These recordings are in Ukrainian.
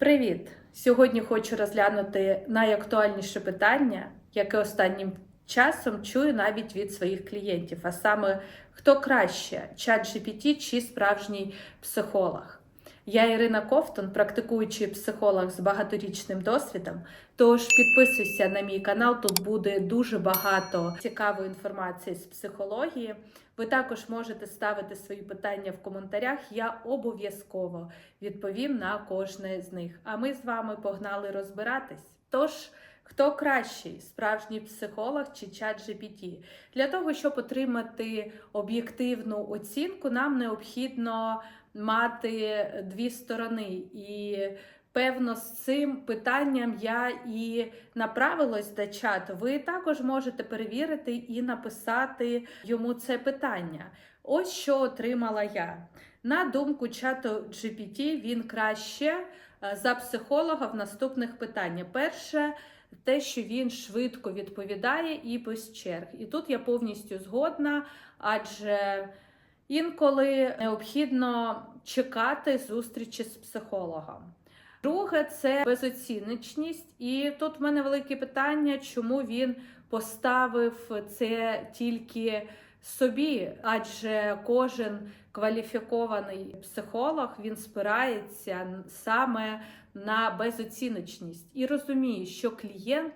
Привіт! Сьогодні хочу розглянути найактуальніше питання, яке останнім часом чую навіть від своїх клієнтів, а саме хто краще, чат GPT чи справжній психолог. Я Ірина Ковтун, практикуючий психолог з багаторічним досвідом. Тож підписуйся на мій канал, тут буде дуже багато цікавої інформації з психології. Ви також можете ставити свої питання в коментарях. Я обов'язково відповім на кожне з них. А ми з вами погнали розбиратись. Тож, хто кращий, справжній психолог чи чат GPT? Для того, щоб отримати об'єктивну оцінку, нам необхідно мати дві сторони. І певно, з цим питанням я і направилась до чату. Ви також можете перевірити і написати йому це питання. Ось що отримала я. На думку чату GPT, він краще е, за психолога в наступних питаннях. Перше, те, що він швидко відповідає і без черг. І тут я повністю згодна, адже інколи необхідно чекати зустрічі з психологом. Друге, це безоціночність. І тут в мене велике питання, чому він поставив це тільки собі, адже кожен кваліфікований психолог він спирається саме на безоціночність і розуміє, що клієнт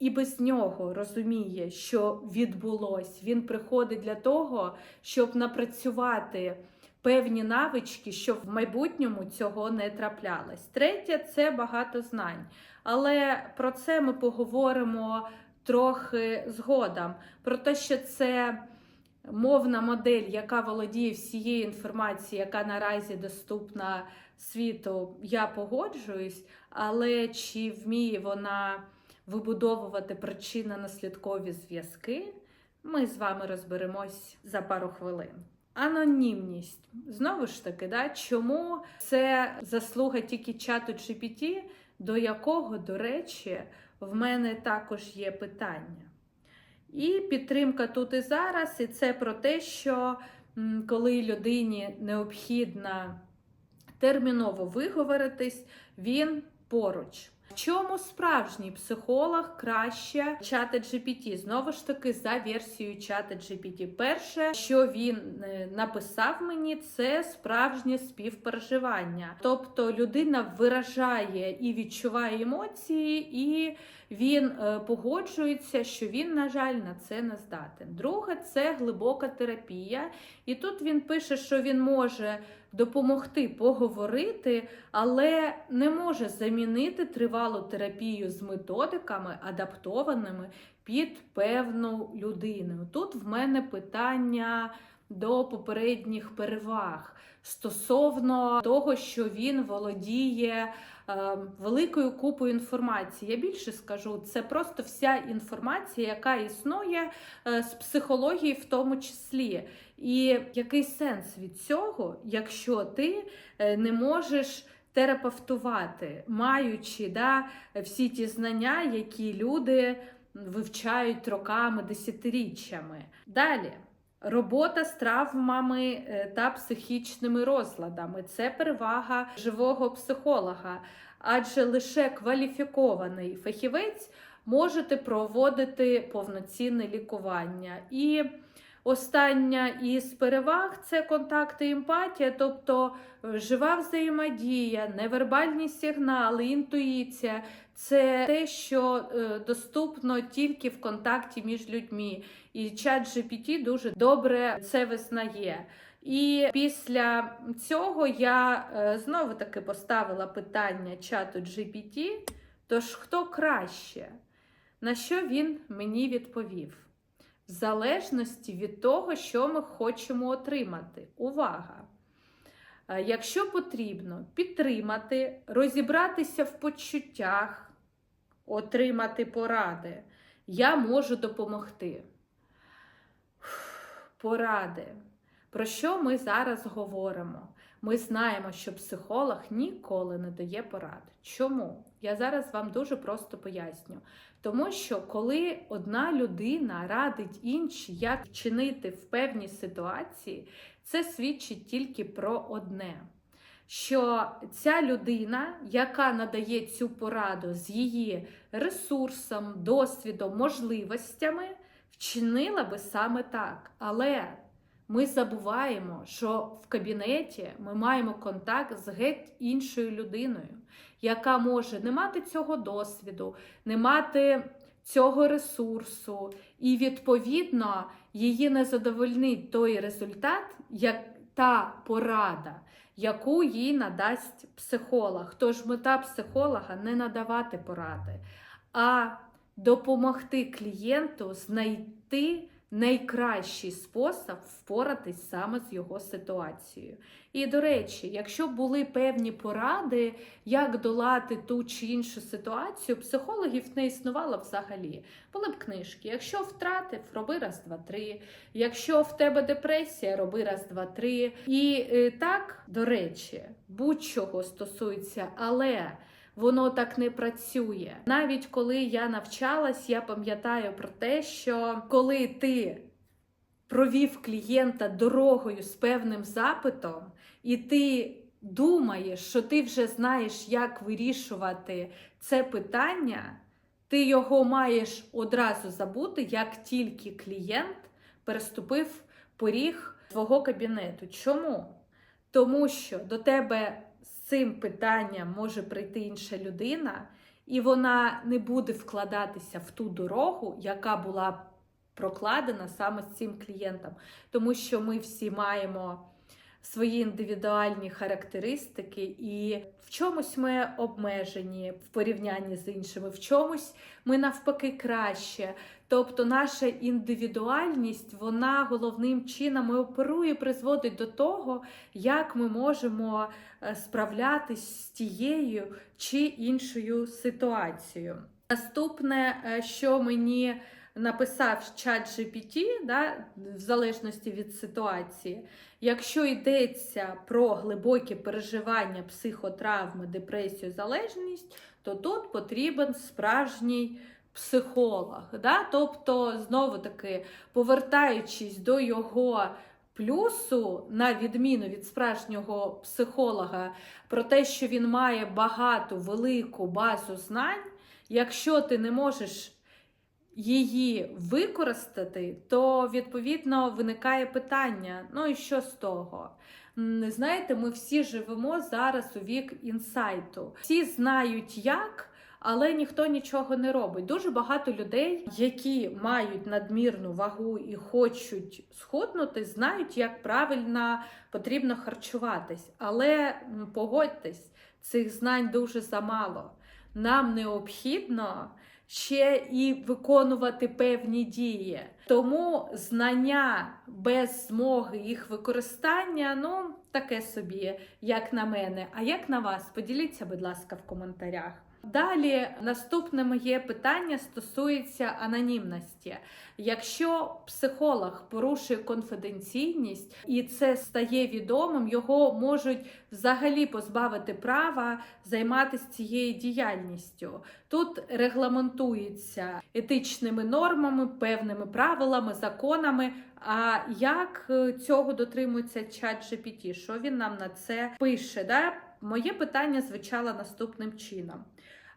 і без нього розуміє, що відбулось. Він приходить для того, щоб напрацювати певні навички, щоб в майбутньому цього не траплялось. Третє це багато знань. Але про це ми поговоримо трохи згодом. Про те, що це мовна модель, яка володіє всією інформацією, яка наразі доступна світу, я погоджуюсь, але чи вміє вона вибудовувати причинно-наслідкові зв'язки, ми з вами розберемось за пару хвилин. Анонімність. Знову ж таки, да, чому це заслуга тільки чату GPT, до якого, до речі, в мене також є питання. І підтримка тут і зараз, і це про те, що коли людині необхідно терміново виговоритись, він поруч. Чому справжній психолог краще чата GPT? Знову ж таки, за версією чата GPT. Перше, що він е, написав мені, це справжнє співпереживання. Тобто людина виражає і відчуває емоції, і він е, погоджується, що він, на жаль, на це не здатен. Друге, це глибока терапія. І тут він пише, що він може допомогти поговорити, але не може замінити тривалу терапію з методиками, адаптованими під певну людину. Тут в мене питання. До попередніх переваг стосовно того, що він володіє е, великою купою інформації. Я більше скажу, це просто вся інформація, яка існує е, з психології, в тому числі. І який сенс від цього, якщо ти е, не можеш терапевтувати, маючи да, всі ті знання, які люди вивчають роками, десятиріччями. Далі. Робота з травмами е, та психічними розладами це перевага живого психолога, адже лише кваліфікований фахівець можете проводити повноцінне лікування. І остання із переваг це контакт і емпатія, тобто жива взаємодія, невербальні сигнали, інтуїція це те, що е, доступно тільки в контакті між людьми. І чат GPT дуже добре це визнає. І після цього я е, знову таки поставила питання чату GPT, тож хто краще? На що він мені відповів? В залежності від того, що ми хочемо отримати. Увага! Е, Якщо потрібно підтримати, розібратися в почуттях, отримати поради, я можу допомогти. Поради. Про що ми зараз говоримо? Ми знаємо, що психолог ніколи не дає порад. Чому? Я зараз вам дуже просто поясню. Тому що коли одна людина радить іншій, як вчинити в певній ситуації, це свідчить тільки про одне. Що ця людина, яка надає цю пораду з її ресурсом, досвідом, можливостями, вчинила би саме так. Але ми забуваємо, що в кабінеті ми маємо контакт з геть іншою людиною, яка може не мати цього досвіду, не мати цього ресурсу, і відповідно її не задовольнить той результат, як та порада, яку їй надасть психолог. Тож мета психолога не надавати поради, а допомогти клієнту знайти найкращий спосіб впоратись саме з його ситуацією. І, до речі, якщо були певні поради, як долати ту чи іншу ситуацію, психологів не існувало взагалі. Були б книжки. Якщо втратив, роби раз, два, три. Якщо в тебе депресія, роби раз, два, три. І е, так, до речі, будь-чого стосується, але. Воно так не працює. Навіть коли я навчалась, я пам'ятаю про те, що коли ти провів клієнта дорогою з певним запитом, і ти думаєш, що ти вже знаєш, як вирішувати це питання, ти його маєш одразу забути, як тільки клієнт переступив поріг твого кабінету. Чому? Тому що до тебе цим питанням може прийти інша людина, і вона не буде вкладатися в ту дорогу, яка була прокладена саме з цим клієнтом. Тому що ми всі маємо свої індивідуальні характеристики, і в чомусь ми обмежені в порівнянні з іншими, в чомусь ми навпаки краще. Тобто наша індивідуальність, вона головним чином і оперує, призводить до того, як ми можемо е, справлятись з тією чи іншою ситуацією. Наступне, е, що мені написав чат GPT, да, в залежності від ситуації, якщо йдеться про глибокі переживання психотравми, депресію, залежність, то тут потрібен справжній психолог. Да? Тобто, знову таки, повертаючись до його. Плюсу, на відміну від справжнього психолога, про те, що він має багату велику базу знань, якщо ти не можеш її використати, то відповідно виникає питання: ну і що з того? Знаєте, ми всі живемо зараз у вік інсайту. Всі знають як. Але ніхто нічого не робить. Дуже багато людей, які мають надмірну вагу і хочуть схуднути, знають, як правильно потрібно харчуватись. Але погодьтесь, цих знань дуже замало. Нам необхідно ще і виконувати певні дії. Тому знання без змоги їх використання, ну таке собі, як на мене. А як на вас? Поділіться, будь ласка, в коментарях. Далі наступне моє питання стосується анонімності. Якщо психолог порушує конфіденційність і це стає відомим, його можуть взагалі позбавити права займатися цією діяльністю. Тут регламентується етичними нормами, певними правилами, законами. А як е, цього дотримується чат GPT? Що він нам на це пише? Да? Моє питання звучало наступним чином.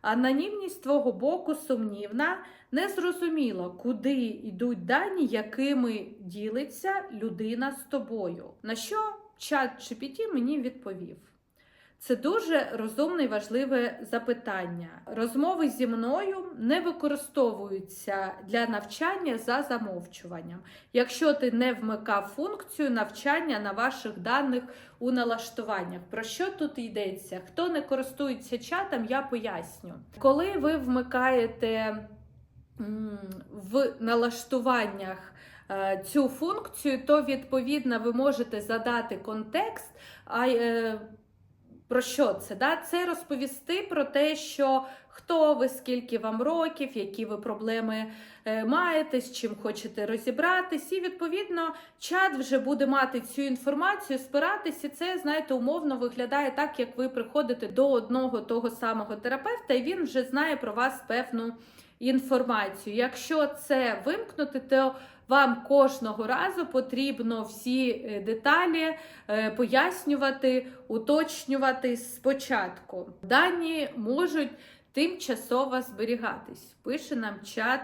Анонімність твого боку сумнівна, незрозуміло, куди йдуть дані, якими ділиться людина з тобою. На що чат GPT мені відповів? Це дуже розумне і важливе запитання. Розмови зі мною не використовуються для навчання за замовчуванням. Якщо ти не вмикав функцію навчання на ваших даних у налаштуваннях. Про що тут йдеться? Хто не користується чатом, я поясню. Коли ви вмикаєте в налаштуваннях е, цю функцію, то відповідно ви можете задати контекст. а е, про що це? Да? Це розповісти про те, що хто ви, скільки вам років, які ви проблеми е, маєте, з чим хочете розібратись. І відповідно чат вже буде мати цю інформацію, спиратись, і це, знаєте, умовно виглядає так, як ви приходите до одного того самого терапевта, і він вже знає про вас певну інформацію. Якщо це вимкнути, то вам кожного разу потрібно всі е, деталі е, пояснювати, уточнювати спочатку. Дані можуть тимчасово зберігатись, пише нам чат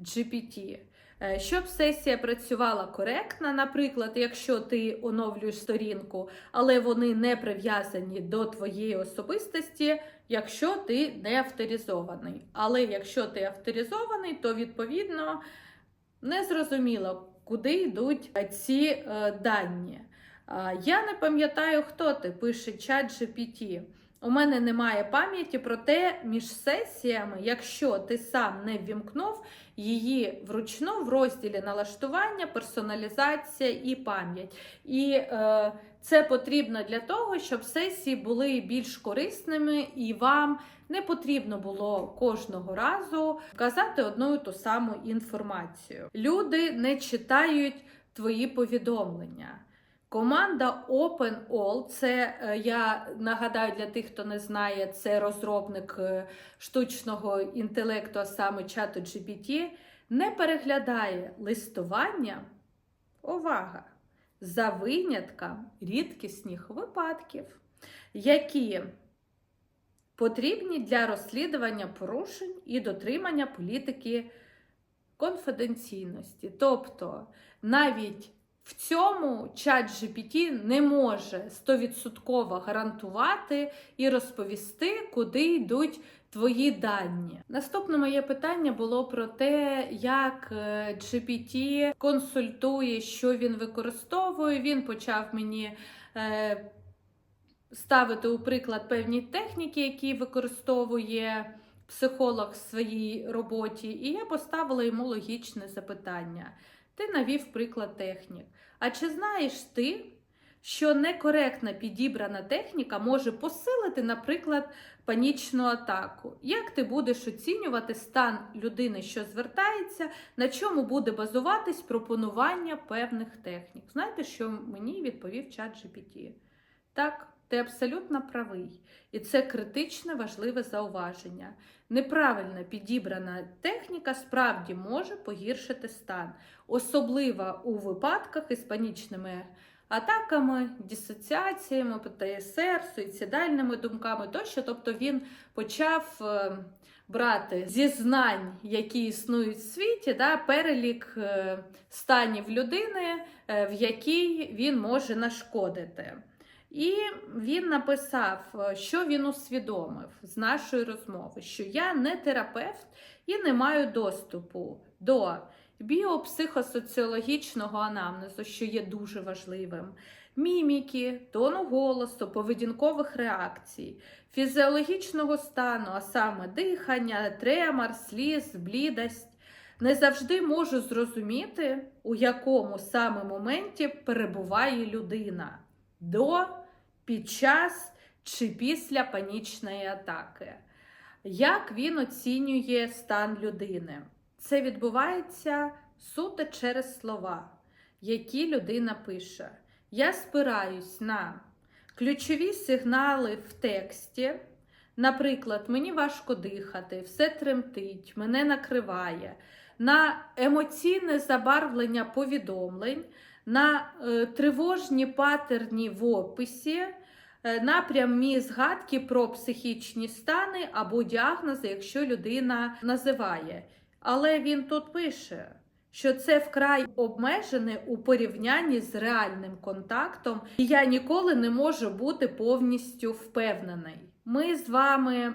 GPT. Е, Щоб сесія працювала коректно, наприклад, якщо ти оновлюєш сторінку, але вони не прив'язані до твоєї особистості, якщо ти не авторизований. Але якщо ти авторизований, то відповідно не зрозуміло, куди йдуть е, ці е, дані. Я не пам'ятаю, хто ти, пише чат GPT. У мене немає пам'яті, проте між сесіями, якщо ти сам не ввімкнув її вручну в розділі налаштування, персоналізація і пам'ять. І е, це потрібно для того, щоб сесії були більш корисними і вам не потрібно було кожного разу вказати одну і ту саму інформацію. Люди не читають твої повідомлення. Команда OpenAll, це е, я нагадаю для тих, хто не знає, це розробник е, штучного інтелекту, а саме чату GPT, не переглядає листування. Увага! За винятком рідкісних випадків, які потрібні для розслідування порушень і дотримання політики конфіденційності. Тобто навіть в цьому чат GPT не може 100% гарантувати і розповісти, куди йдуть твої дані. Наступне моє питання було про те, як е, GPT консультує, що він використовує. Він почав мені. Е, Ставити у приклад певні техніки, які використовує психолог в своїй роботі, і я поставила йому логічне запитання. Ти навів приклад технік. А чи знаєш ти, що некоректна підібрана техніка може посилити, наприклад, панічну атаку? Як ти будеш оцінювати стан людини, що звертається, на чому буде базуватись пропонування певних технік? Знаєте, що мені відповів чат GPT? Так, ти абсолютно правий. І це критичне важливе зауваження. Неправильно підібрана техніка справді може погіршити стан, особливо у випадках із панічними атаками, дисоціаціями, ПТСР, суїцидальними думками тощо. Тобто він почав е, брати зі знань, які існують в світі, да, перелік е, станів людини, е, в якій він може нашкодити. І він написав, е, що він усвідомив з нашої розмови, що я не терапевт і не маю доступу до біопсихосоціологічного анамнезу, що є дуже важливим, міміки, тону голосу, поведінкових реакцій, фізіологічного стану, а саме дихання, тремор, сліз, блідость. Не завжди можу зрозуміти, у якому саме моменті перебуває людина до, під час чи після панічної атаки. Як він оцінює стан людини? Це відбувається суто через слова, які людина пише. Я спираюсь на ключові сигнали в тексті. Наприклад, мені важко дихати, все тремтить, мене накриває, на емоційне забарвлення повідомлень, на е, тривожні патерні в описі, е, на прямі згадки про психічні стани або діагнози, якщо людина називає. Але він тут пише, що це вкрай обмежене у порівнянні з реальним контактом, і я ніколи не можу бути повністю впевнений. Ми з вами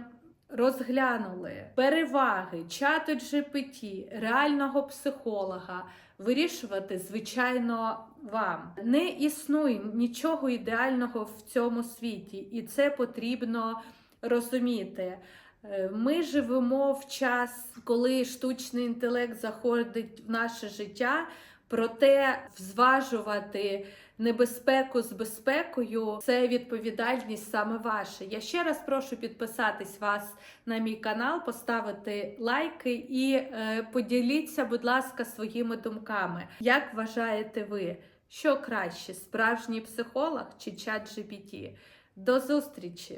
розглянули переваги чату GPT, реального психолога. Вирішувати, звичайно, вам. Не існує нічого ідеального в цьому світі, і це потрібно розуміти. Е, Ми живемо в час, коли штучний інтелект заходить в наше життя, проте зважувати небезпеку з безпекою це відповідальність саме ваша. Я ще раз прошу підписатись вас на мій канал, поставити лайки і е, поділіться, будь ласка, своїми думками. Як вважаєте ви, що краще, справжній психолог чи чат GPT? До зустрічі!